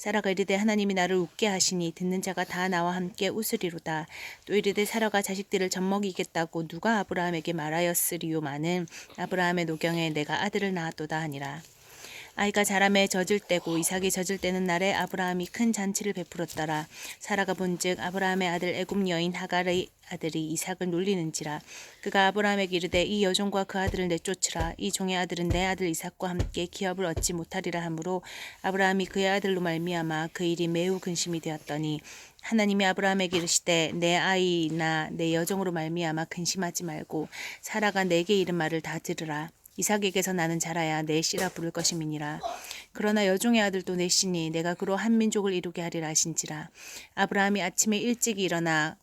사라가 이르되 하나님이 나를 웃게 하시니 듣는 자가 다 나와 함께 웃으리로다. 또 이르되 사라가 자식들을 젖먹이겠다고 누가 아브라함에게 말하였으리요마는 아브라함의 노경에 내가 아들을 낳았도다 하니라 아이가 자라매 젖을 때고 이삭이 젖을 때는 날에 아브라함이 큰 잔치를 베풀었더라. 사라가 본즉 아브라함의 아들 애굽 여인 하갈의 아들이 이삭을 놀리는지라. 그가 아브라함에게 이르되 이 여종과 그 아들을 내쫓으라. 이 종의 아들은 내 아들 이삭과 함께 기업을 얻지 못하리라 하므로 아브라함이 그의 아들로 말미암아 그 일이 매우 근심이 되었더니 하나님이 아브라함에게 이르시되 내 아이나 내 여종으로 말미암아 근심하지 말고 사라가 내게 이른 말을 다 들으라 이삭에게서 나는 자라야 내 씨라 부를 것임이니라. 그러나 여종의 아들도 내 씨니 내가 그로 한 민족을 이루게 하리라 하신지라. 아브라함이 아침에 일찍 일어나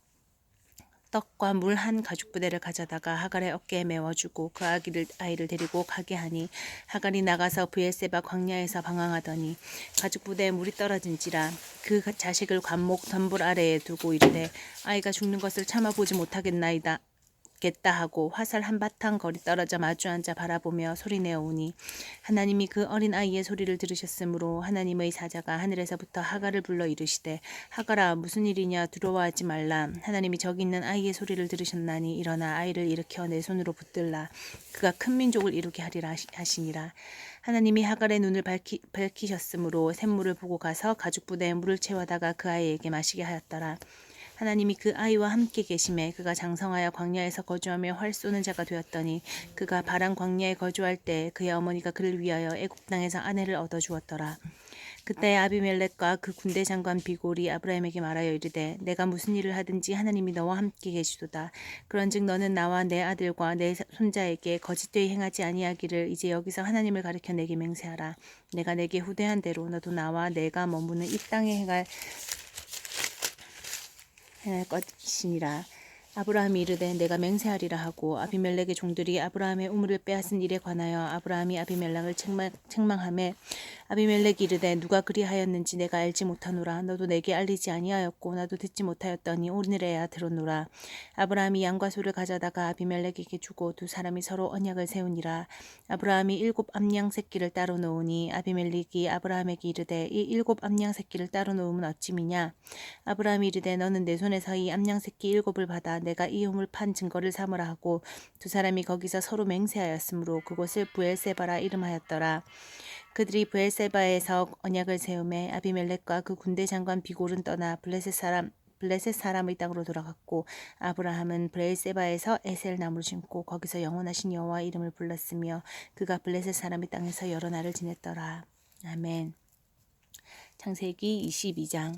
떡과 물 한 가죽 부대를 가져다가 하갈의 어깨에 메워주고 그 아기를 아이를 데리고 가게 하니 하갈이 나가서 브엘세바 광야에서 방황하더니 가죽 부대에 물이 떨어진지라 그 자식을 관목 덤불 아래에 두고 이르되 아이가 죽는 것을 참아 보지 못하겠나이다 겠다 하고 화살 한바탕 거리 떨어져 마주 앉아 바라보며 소리내어 오니 하나님이 그 어린 아이의 소리를 들으셨으므로 하나님의 사자가 하늘에서부터 하가를 불러 이르시되 하가라 무슨 일이냐? 두려워하지 말라. 하나님이 저기 있는 아이의 소리를 들으셨나니 일어나 아이를 일으켜 내 손으로 붙들라. 그가 큰 민족을 이루게 하리라 하시니라. 하나님이 하갈의 눈을 밝히, 밝히셨으므로 샘물을 보고 가서 가죽 부대에 물을 채워다가 그 아이에게 마시게 하였더라 하나님이 그 아이와 함께 계심에 그가 장성하여 광야에서 거주하며 활 쏘는 자가 되었더니 그가 바란 광야에 거주할 때 그의 어머니가 그를 위하여 애굽 땅에서 아내를 얻어 주었더라. 그때 아비멜렉과 그 군대 장관 비골이 아브라함에게 말하여 이르되 내가 무슨 일을 하든지 하나님이 너와 함께 계시도다. 그런즉 너는 나와 내 아들과 내 손자에게 거짓되이 행하지 아니하기를 이제 여기서 하나님을 가리켜 내게 맹세하라. 내가 내게 후대한 대로 너도 나와 내가 머무는 이 땅에 행할 행할 것이니라. 아브라함이 이르되 내가 맹세하리라 하고 아비멜렉의 종들이 아브라함의 우물을 빼앗은 일에 관하여 아브라함이 아비멜렉을 책망, 책망하매 아비멜렉이 이르되 누가 그리하였는지 내가 알지 못하노라. 너도 내게 알리지 아니하였고 나도 듣지 못하였더니 오늘에야 들었노라. 아브라함이 양과 소를 가져다가 아비멜렉에게 주고 두 사람이 서로 언약을 세우니라. 아브라함이 일곱 암양 새끼를 따로 놓으니 아비멜렉이 아브라함에게 이르되 이 일곱 암양 새끼를 따로 놓으면 어찌미냐? 아브라함이 이르되 너는 내 손에서 이 암양 새끼 일곱을 받아 내가 이 우물 판 증거를 삼으라 하고 두 사람이 거기서 서로 맹세하였으므로 그곳을 부엘세바라 이름하였더라 그들이 부엘세바에서 언약을 세우매 아비멜렉과 그 군대 장관 비골은 떠나 블레셋 사람 블레셋 사람의 땅으로 돌아갔고 아브라함은 브레세바에서 에셀 나무를 심고 거기서 영원하신 여호와 이름을 불렀으며 그가 블레셋 사람의 땅에서 여러 날을 지냈더라. 아멘. 창세기 22장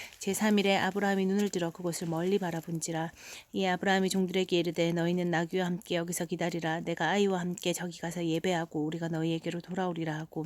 제3일에 아브라함이 눈을 들어 그곳을 멀리 바라본지라 이 아브라함이 종들에게 이르되 너희는 나귀와 함께 여기서 기다리라. 내가 아이와 함께 저기 가서 예배하고 우리가 너희에게로 돌아오리라 하고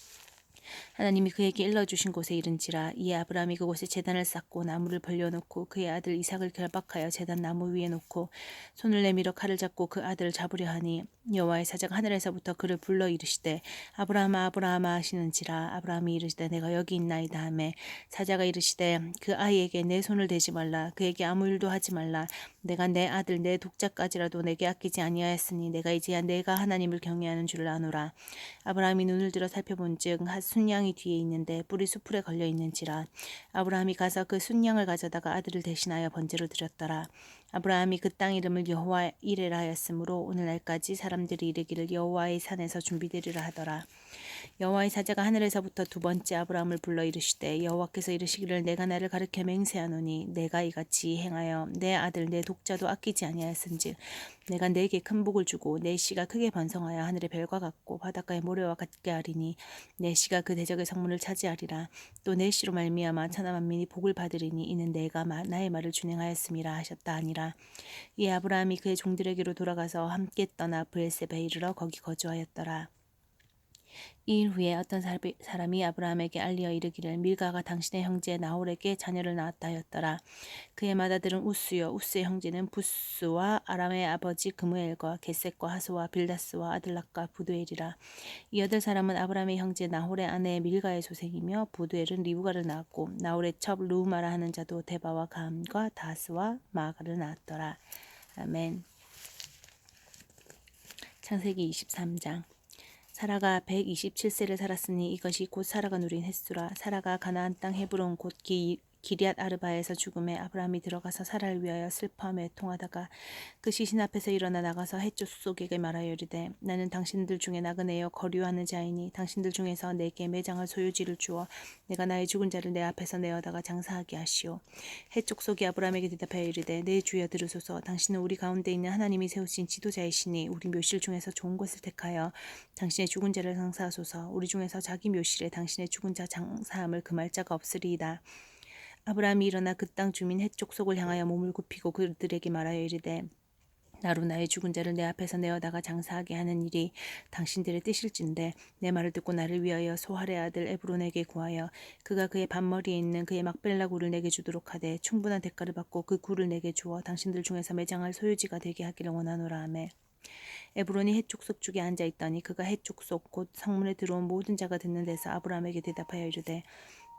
하나님이 그에게 일러주신 곳에 이른지라 이에 아브라함이 그곳에 재단을 쌓고 나무를 벌려놓고 그의 아들 이삭을 결박하여 재단 나무 위에 놓고 손을 내밀어 칼을 잡고 그 아들을 잡으려 하니 여호와의 사자가 하늘에서부터 그를 불러 이르시되 아브라함아 아브라함아 하시는지라 아브라함이 이르시되 내가 여기 있나이다 하매 사자가 이르시되 그 아이에게 내 손을 대지 말라. 그에게 아무 일도 하지 말라. 내가 내 아들 내 독자까지라도 내게 아끼지 아니하였으니 내가 이제야 내가 하나님을 경외하는 줄을 아노라. 아브라함이 눈을 들어 살펴본즉 한 순양이 뒤에 있는데 뿔이 수풀에 걸려 있는지라 아브라함이 가서 그 순양을 가져다가 아들을 대신하여 번제로 드렸더라 아브라함이 그 땅 이름을 여호와 이레라 하였으므로 오늘날까지 사람들이 이르기를 여호와의 산에서 준비되리라 하더라. 여호와의 사자가 하늘에서부터 두 번째 아브라함을 불러 이르시되 여호와께서 이르시기를 내가 나를 가르켜 맹세하노니 내가 이같이 행하여 내 아들 내 독자도 아끼지 아니하였은즉 내가 내게 큰 복을 주고 내 씨가 크게 번성하여 하늘의 별과 같고 바닷가의 모래와 같게 하리니 내 씨가 그 대적의 성문을 차지하리라. 또 내 씨로 말미암아 천하 만민이 복을 받으리니 이는 내가 마- 나의 말을 준행하였음이라 하셨다 아니라 이 아브라함이 그의 종들에게로 돌아가서 함께 떠나 브엘세바에 이르러 거기 거주하였더라 이 일 후에 어떤 사람이- 아브라함에게 알리어 이르기를 밀가가 당신의 형제 나홀에게 자녀를 낳았다 하였더라. 그의 맏아들은 우스요 우스의 형제는 부스와 아람의 아버지 그무엘과 게셋과 하소와 빌다스와 아들락과 부두엘이라. 이 여덟 사람은 아브라함의 형제 나홀의 아내 밀가의 소생이며 부두엘은 리브가를 낳았고 나홀의 첩 루마라 하는 자도 데바와 감과 다스와 마가를 낳았더라. 아멘. 창세기 23장 사라가 127세를 살았으니 이것이 곧 사라가 누린 횟수라. 사라가 가나안 땅 헤브론 곧 기, 기리앗 아르바에서 죽음에 아브라함이 들어가서 사라를 위하여 슬퍼하며 애통하다가 그 시신 앞에서 일어나 나가서 해쪽 속에게 말하여 이르되 나는 당신들 중에 나그네여 거류하는 자이니 당신들 중에서 내게 매장할 소유지를 주어 내가 나의 죽은 자를 내 앞에서 내어다가 장사하게 하시오. 해쪽 속이 아브라함에게 대답하여 이르되 내 주여 들으소서. 당신은 우리 가운데 있는 하나님이 세우신 지도자이시니 우리 묘실 중에서 좋은 것을 택하여 당신의 죽은 자를 장사하소서. 우리 중에서 자기 묘실에 당신의 죽은 자 장사함을 금할 자가 없으리이다 아브라함이 일어나 그 땅 주민 해쪽 속을 향하여 몸을 굽히고 그들에게 말하여 이르되 나로 나의 죽은 자를 내 앞에서 내어다가 장사하게 하는 일이 당신들의 뜻일진데 내 말을 듣고 나를 위하여 소할의 아들 에브론에게 구하여 그가 그의 반머리에 있는 그의 막벨라 굴을 내게 주도록 하되 충분한 대가를 받고 그 굴을 내게 주어 당신들 중에서 매장할 소유지가 되게 하기를 원하노라 하매. 에브론이 해쪽 속 쪽에 앉아 있더니 그가 해쪽 속곧 성문에 들어온 모든 자가 듣는 데서 아브라함에게 대답하여 이르되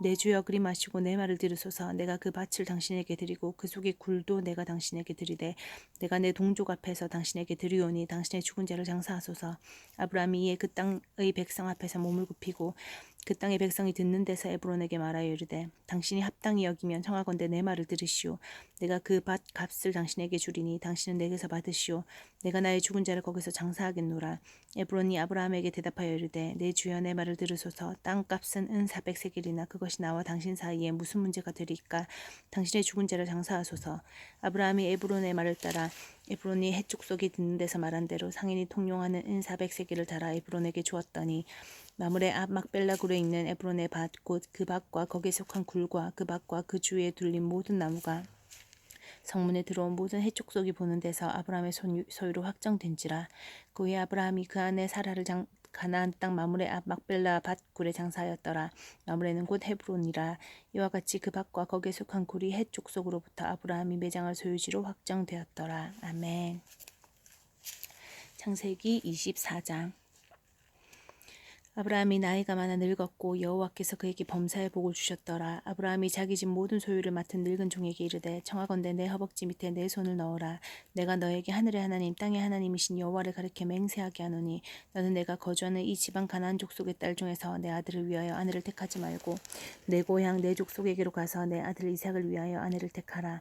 내 주여 그리 마시고 내 말을 들으소서. 내가 그 밭을 당신에게 드리고 그 속의 굴도 내가 당신에게 드리되 내가 내 동족 앞에서 당신에게 드리오니 당신의 죽은 자를 장사하소서. 아브라함이 이에 그 땅의 백성 앞에서 몸을 굽히고 그 땅의 백성이 듣는 데서 에브론에게 말하여 이르되 당신이 합당히 여기면 청하건대 내 말을 들으시오. 내가 그 밭 값을 당신에게 주리니 당신은 내게서 받으시오. 내가 나의 죽은 자를 거기서 장사하겠노라. 에브론이 아브라함에게 대답하여 이르되 내 주여 내 말을 들으소서. 땅 값은 은 400세겔이나 그것이 나와 당신 사이에 무슨 문제가 되리까? 당신의 죽은 자를 장사하소서. 아브라함이 에브론의 말을 따라 에브론이 해쪽 속에 듣는 데서 말한 대로 상인이 통용하는 은 400세겔을 달아 에브론에게 주었더니 마물의 앞 막벨라 굴에 있는 에브론의 밭 곧 그 밭과 거기에 속한 굴과 그 밭과 그 주위에 둘린 모든 나무가 성문에 들어온 모든 해쪽 속이 보는 데서 아브라함의 소유- 소유로 확정된지라 그 후에 아브라함이 그 안에 사라를 장 가나안 땅 마물의 앞 막벨라 밭굴에 장사하였더라. 마물에는 곧 헤브론이라. 이와 같이 그 밭과 거기에 속한 굴이 해쪽 속으로부터 아브라함이 매장할 소유지로 확정되었더라. 아멘. 창세기 24장 아브라함이 나이가 많아 늙었고 여호와께서 그에게 범사의 복을 주셨더라. 아브라함이 자기 집 모든 소유를 맡은 늙은 종에게 이르되 청하건대 내 허벅지 밑에 내 손을 넣어라. 내가 너에게 하늘의 하나님 땅의 하나님이신 여호와를 가리켜 맹세하게 하노니 너는 내가 거주하는 이 지방 가나안 족속의 딸 중에서 내 아들을 위하여 아내를 택하지 말고 내 고향 내 족속에게로 가서 내 아들 이삭을 위하여 아내를 택하라.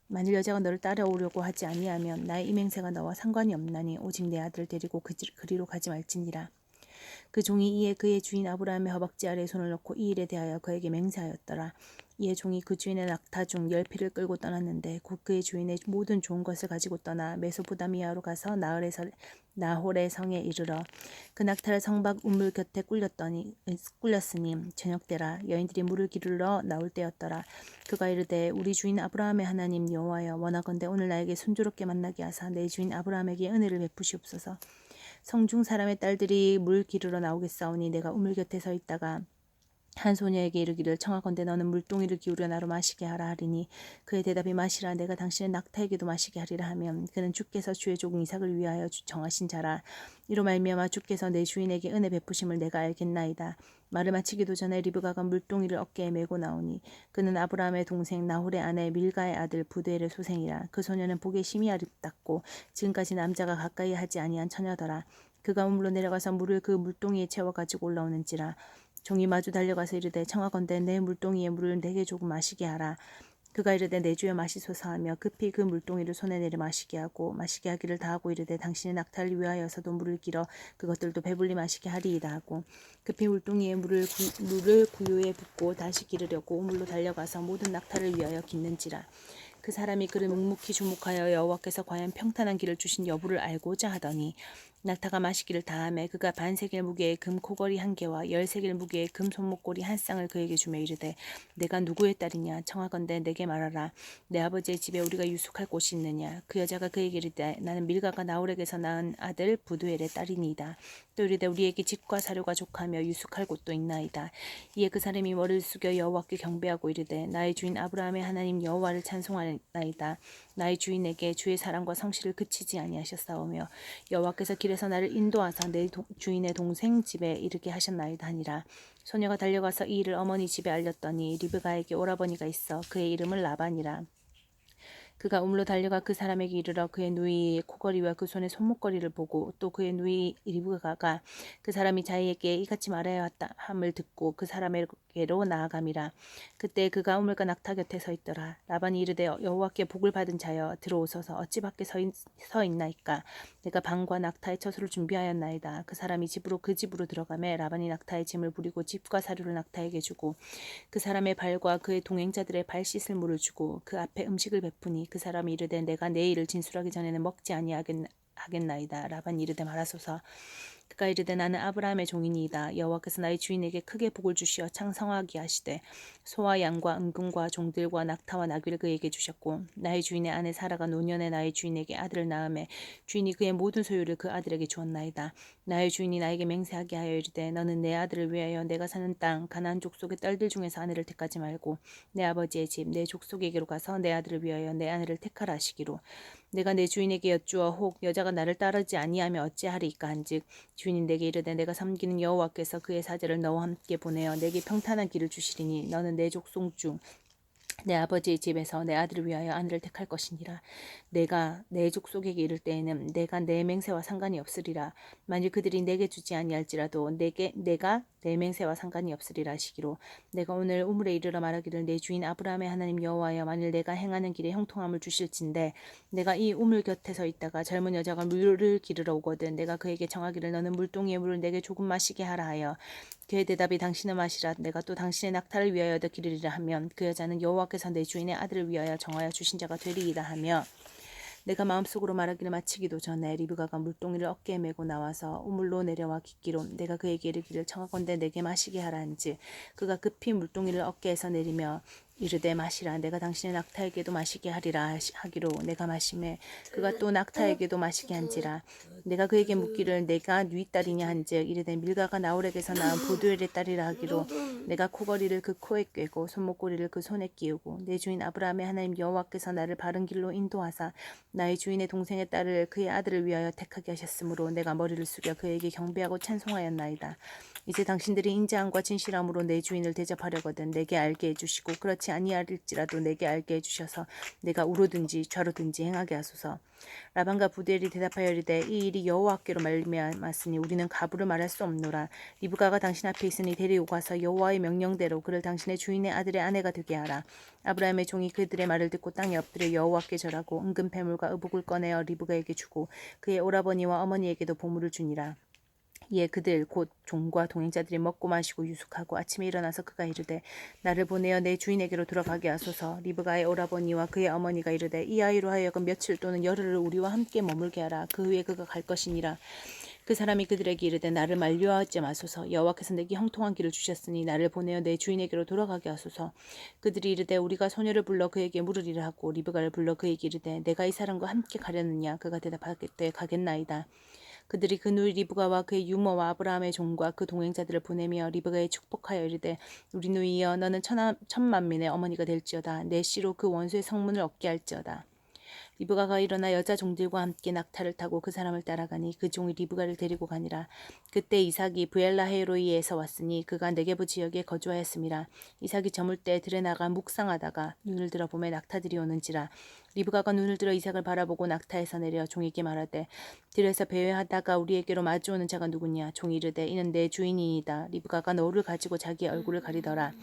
만일 여자가 너를 따라오려고 하지 아니하면 나의 이 맹세가 너와 상관이 없나니 오직 내 아들을 데리고 그 지- 그리로 가지 말지니라 그 종이 이에 그의 주인 아브라함의 허벅지 아래에 손을 넣고 이 일에 대하여 그에게 맹세하였더라. 이에 종이 그 주인의 낙타 중 열 피를 끌고 떠났는데 곧 그의 주인의 모든 좋은 것을 가지고 떠나 메소포다미아로 가서 나흘에서 나홀의 성에 이르러 그 낙타를 성박 우물 곁에 꿀렸더니 꿀렸으니 저녁 때라 여인들이 물을 기르러 나올 때였더라. 그가 이르되 우리 주인 아브라함의 하나님 여호와여 원하건대 오늘 나에게 순조롭게 만나게 하사 내 주인 아브라함에게 은혜를 베푸시옵소서. 성중 사람의 딸들이 물 기르러 나오겠사오니 내가 우물 곁에 서 있다가 한 소녀에게 이르기를 청하건대 너는 물동이를 기울여 나로 마시게 하라 하리니 그의 대답이 마시라. 내가 당신의 낙타에게도 마시게 하리라 하면 그는 주께서 주의 조공 이삭을 위하여 주- 정하신 자라. 이로 말미암아 주께서 내 주인에게 은혜 베푸심을 내가 알겠나이다. 말을 마치기도 전에 리브가가 물동이를 어깨에 메고 나오니 그는 아브라함의 동생 나홀의 아내 밀가의 아들 부드엘의 소생이라. 그 소녀는 보기에 심히 아름답고 지금까지 남자가 가까이 하지 아니한 처녀더라. 그가 우물로 내려가서 물을 그 물동이에 채워 가지고 올라오는지라 종이 마주 달려가서 이르되 청하건대 내 물동이에 물을 내게 조금 마시게 하라. 그가 이르되 내 주여 마시소서 하며 급히 그 물동이를 손에 내려 마시게 하고 마시게 하기를 다하고 이르되 당신의 낙타를 위하여서도 물을 길어 그것들도 배불리 마시게 하리이다 하고 급히 물동이에 물을, 구, 물을 구유에 붓고 다시 기르려고 우물로 달려가서 모든 낙타를 위하여 깃는지라 그 사람이 그를 묵묵히 주목하여 여호와께서 과연 평탄한 길을 주신 여부를 알고자 하더니 낙타가 마시기를 다함에 그가 반세겔 무게의 금 코걸이 한 개와 열세겔 무게의 금 손목고리 한 쌍을 그에게 주며 이르되 내가 누구의 딸이냐? 청하건대 내게 말하라. 내 아버지의 집에 우리가 유숙할 곳이 있느냐? 그 여자가 그에게 이르되 나는 밀가가 나홀에게서 낳은 아들 부두엘의 딸이니이다 또 이르되 우리에게 집과 사료가 족하며 유숙할 곳도 있나이다. 이에 그 사람이 머리를 숙여 여호와께 경배하고 이르되 나의 주인 아브라함의 하나님 여호와를 찬송하나이다. 나의 주인에게 주의 사랑과 성실을 그치지 아니하셨사오며 여호와께서 길에서 나를 인도하사 내 도- 주인의 동생 집에 이르게 하셨나이다 하니라. 소녀가 달려가서 이 일을 어머니 집에 알렸더니 리브가에게 오라버니가 있어 그의 이름을 라반이라 그가 우물로 달려가 그 사람에게 이르러 그의 누이의 코걸이와 그 손의 손목걸이를 보고 또 그의 누이 리브가가 그 사람이 자기에게 이같이 말하여 함을 듣고 그 사람에게 로 나아감이라. 그때 그가 우물가 낙타 곁에 서 있더라. 라반이 이르되 여호와께 복을 받은 자여 들어오소서. 어찌 밖에 서, 있, 서 있나이까? 내가 방과 낙타의 처소를 준비하였나이다. 그 사람이 집으로 그 집으로 들어가매 라반이 낙타의 짐을 부리고 집과 사료를 낙타에게 주고 그 사람의 발과 그의 동행자들의 발 씻을 물을 주고 그 앞에 음식을 베푸니 그 사람이 이르되 내가 내 일을 진술하기 전에는 먹지 아니하겠나이다. 라반이 이르되 말하소서 그가 이르되 나는 아브라함의 종이니이다. 여호와께서 나의 주인에게 크게 복을 주시어 창성하게 하시되 소와 양과 은금과 종들과 낙타와 나귀를 그에게 주셨고 나의 주인의 아내 사라가 노년에 나의 주인에게 아들을 낳음에 주인이 그의 모든 소유를 그 아들에게 주었나이다 나의 주인이 나에게 맹세하게 하여 이르되 너는 내 아들을 위하여 내가 사는 땅 가나안 족속의 딸들 중에서 아내를 택하지 말고 내 아버지의 집 내 족속에게로 가서 내 아들을 위하여 내 아내를 택하라 하시기로 내가 내 주인에게 여쭈어 혹 여자가 나를 따르지 아니하며 어찌하리이까 한즉 주인이 내게 이르되 내가 섬기는 여호와께서 그의 사제를 너와 함께 보내어 내게 평탄한 길을 주시리니 너는 내 족속 중내 아버지의 집에서 내 아들을 위하여 아내를 택할 것이니라. 내가 내 족속에게 이를 때에는 내가 내 맹세와 상관이 없으리라. 만일 그들이 내게 주지 아니할지라도 내게 내가 내 맹세와 상관이 없으리라 하시기로 내가 오늘 우물에 이르러 말하기를 내 주인 아브라함의 하나님 여호와여 만일 내가 행하는 길에 형통함을 주실진데 내가 이 우물 곁에 서 있다가 젊은 여자가 물을 기르러 오거든 내가 그에게 정하기를 너는 물동이의 물을 내게 조금 마시게 하라 하여 그의 대답이 당신은 마시라 내가 또 당신의 낙타를 위하여 더 기르리라 하면 그 여자는 여호와께서 내 주인의 아들을 위하여 정하여 주신 자가 되리이다 하며 내가 마음속으로 말하기를 마치기도 전에 리브가가 물동이를 어깨에 메고 나와서 우물로 내려와 깃기로 내가 그에게 이르기를 청하건대 내게 마시게 하라 한지 그가 급히 물동이를 어깨에서 내리며 이르되 마시라 내가 당신의 낙타에게도 마시게 하리라 하기로 내가 마심에 그가 또 낙타에게도 마시게 한지라 내가 그에게 묻기를 내가 네 딸이냐 한즉 이르되 밀가가 나홀에게서 낳은 보두엘의 딸이라 하기로 내가 코걸이를 그 코에 꿰고 손목고리를 그 손에 끼우고 내 주인 아브라함의 하나님 여호와께서 나를 바른 길로 인도하사 나의 주인의 동생의 딸을 그의 아들을 위하여 택하게 하셨으므로 내가 머리를 숙여 그에게 경배하고 찬송하였나이다. 이제 당신들이 인자함과 진실함으로 내 주인을 대접하려거든 내게 알게 해주시고 그렇지 아니할지라도 내게 알게 해주셔서 내가 우로든지 좌로든지 행하게 하소서. 라반과 부델이 대답하여 이르되 이 일이 여호와께로 말미암았으니 우리는 가부를 말할 수 없노라. 리브가가 당신 앞에 있으니 데리오가서 여호와의 명령대로 그를 당신의 주인의 아들의 아내가 되게 하라. 아브라함의 종이 그들의 말을 듣고 땅에 엎드려 여호와께 절하고 은금 패물과 의복을 꺼내어 리브가에게 주고 그의 오라버니와 어머니에게도 보물을 주니라. 이에 그들 곧 종과 동행자들이 먹고 마시고 유숙하고 아침에 일어나서 그가 이르되 나를 보내어 내 주인에게로 돌아가게 하소서. 리브가의 오라버니와 그의 어머니가 이르되 이 아이로 하여금 며칠 또는 열흘을 우리와 함께 머물게 하라. 그 후에 그가 갈 것이니라. 그 사람이 그들에게 이르되 나를 만류하지 마소서. 여호와께서 내게 형통한 길을 주셨으니 나를 보내어 내 주인에게로 돌아가게 하소서. 그들이 이르되 우리가 소녀를 불러 그에게 물으리라 하고 리브가를 불러 그에게 이르되 내가 이 사람과 함께 가려느냐? 그가 대답하겠되 가겠나이다 그들이 그누 리브가와 그의 유모와 아브라함의 종과 그 동행자들을 보내며 리브가에 축복하여 이르되 우리 누이여 너는 천하, 천만민의 어머니가 될지어다 내 씨로 그 원수의 성문을 얻게 할지어다 리브가가 일어나 여자 종들과 함께 낙타를 타고 그 사람을 따라가니 그 종이 리브가를 데리고 가니라. 그때 이삭이 부엘라헤로이에서 왔으니 그가 네게부 지역에 거주하였음이라. 이삭이 저물 때 들에 나가 묵상하다가 눈을 들어 보매 낙타들이 오는지라. 리브가가 눈을 들어 이삭을 바라보고 낙타에서 내려 종에게 말하되 들에서 배회하다가 우리에게로 마주오는 자가 누구냐? 종이 이르되 이는 내 주인이니이다. 리브가가 너를 가지고 자기의 얼굴을 가리더라.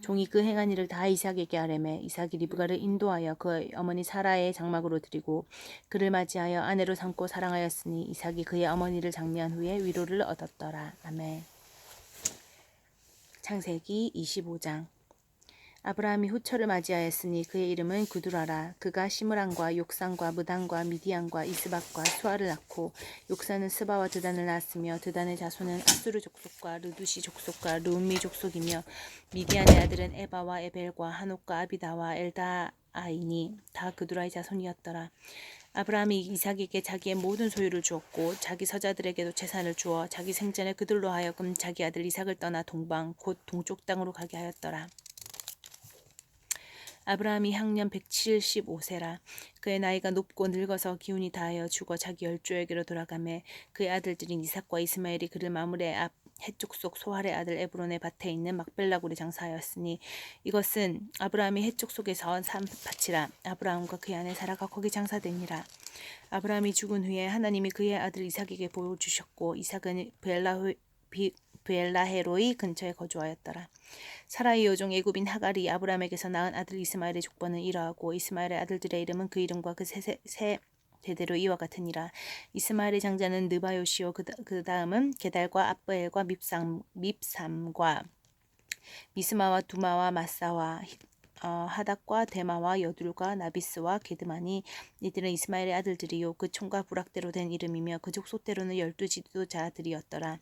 종이 그 행한 일을 다 이삭에게 아뢰매 이삭이 리브가를 인도하여 그 어머니 사라의 장막으로 드리고 그를 맞이하여 아내로 삼고 사랑하였으니 이삭이 그의 어머니를 장례한 후에 위로를 얻었더라. 아멘. 창세기 25장 아브라함이 후처를 맞이하였으니 그의 이름은 구두라라. 그가 시므랑과 욕산과 무단과 미디안과 이스박과 수아를 낳고 욕산은 스바와 드단을 낳았으며 드단의 자손은 아수르 족속과 르두시 족속과 르움미 족속이며 미디안의 아들은 에바와 에벨과 한옥과 아비다와 엘다 아이니 다 그두라의 자손이었더라. 아브라함이 이삭에게 자기의 모든 소유를 주었고 자기 서자들에게도 재산을 주어 자기 생전에 그들로 하여금 자기 아들 이삭을 떠나 동방 곧 동쪽 땅으로 가게 하였더라. 아브라함이 향년 175세라. 그의 나이가 높고 늙어서 기운이 다하여 죽어 자기 열조에게로 돌아가매 그의 아들들인 이삭과 이스마엘이 그를 마물의 앞 해쪽 속 소할의 아들 에브론의 밭에 있는 막벨라굴에 장사하였으니 이것은 아브라함이 해쪽 속에서 산 밭이라 아브라함과 그의 아내 사라가 거기 장사되니라. 아브라함이 죽은 후에 하나님이 그의 아들 이삭에게 보여주셨고 이삭은 벨라 브엘라헤로이 근처에 거주하였더라. 사라의 여종 애굽인 하갈이 아브라함에게서 낳은 아들 이스마엘의 족보는 이러하고 이스마엘의 아들들의 이름은 그 이름과 그 세 세 대대로 이와 같으니라. 이스마엘의 장자는 느바요시오 그, 그 다음은 게달과 아브엘과 밉삼, 밉삼과 미스마와 두마와 마사와 어, 하닥과 데마와 여둘과 나비스와 게드마니 이들은 이스마엘의 아들들이요 그 총과 부락대로 된 이름이며 그 족속대로는 열두 지도자들이었더라.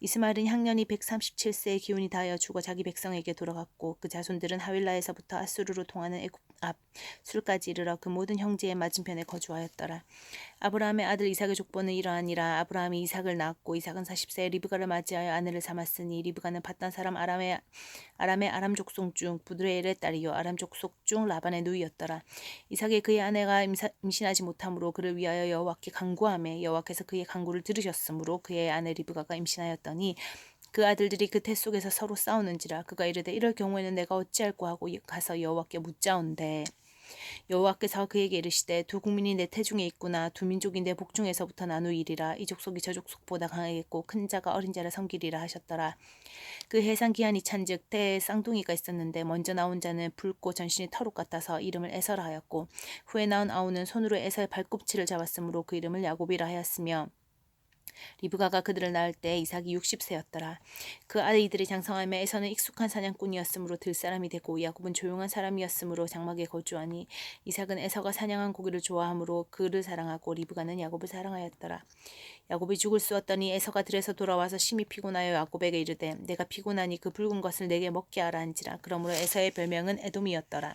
이스마엘은 향년이 137세의 기운이 다하여 죽어 자기 백성에게 돌아갔고 그 자손들은 하윌라에서부터 아수르로 통하는 애굽 앞 술까지 이르러 그 모든 형제의 맞은편에 거주하였더라. 아브라함의 아들 이삭의 족보는 이러하니라 아브라함이 이삭을 낳았고 이삭은 40세에 리브가를 맞이하여 아내를 삼았으니 리브가는 바단 사람 아람의 아람의 아람 족속 중 부드레엘의 딸이요 아람 족속 중 라반의 누이였더라. 이삭이 그의 아내가 임사, 임신하지 못하므로 그를 위하여 여호와께 간구하며 여호와께서 그의 간구를 들으셨으므로 그의 아내 리브가가 임신하였더니 그 아들들이 그 태 속에서 서로 싸우는지라 그가 이르되 이럴 경우에는 내가 어찌할꼬 하고 가서 여호와께 묻자온대 여호와께서 그에게 이르시되 두 국민이 내 태중에 있구나. 두 민족이 내 복중에서부터 나누이리라. 이 족속이 저 족속보다 강하겠고 큰 자가 어린 자를 섬기리라 하셨더라. 그 해상 기한이 찬즉 때에 쌍둥이가 있었는데 먼저 나온 자는 붉고 전신이 터룩 같아서 이름을 에서라 하였고 후에 나온 아우는 손으로 에서의 발꿈치를 잡았으므로 그 이름을 야곱이라 하였으며 리브가가 그들을 낳을 때 이삭이 60세였더라. 그 아이들이 장성함에 에서는 익숙한 사냥꾼이었으므로 들 사람이 되고 야곱은 조용한 사람이었으므로 장막에 거주하니 이삭은 에서가 사냥한 고기를 좋아하므로 그를 사랑하고 리브가는 야곱을 사랑하였더라. 야곱이 죽을 쑤었더니 에서가 들에서 돌아와서 심히 피곤하여 야곱에게 이르되 내가 피곤하니 그 붉은 것을 내게 먹게 하라 한지라 그러므로 에서의 별명은 에돔이었더라.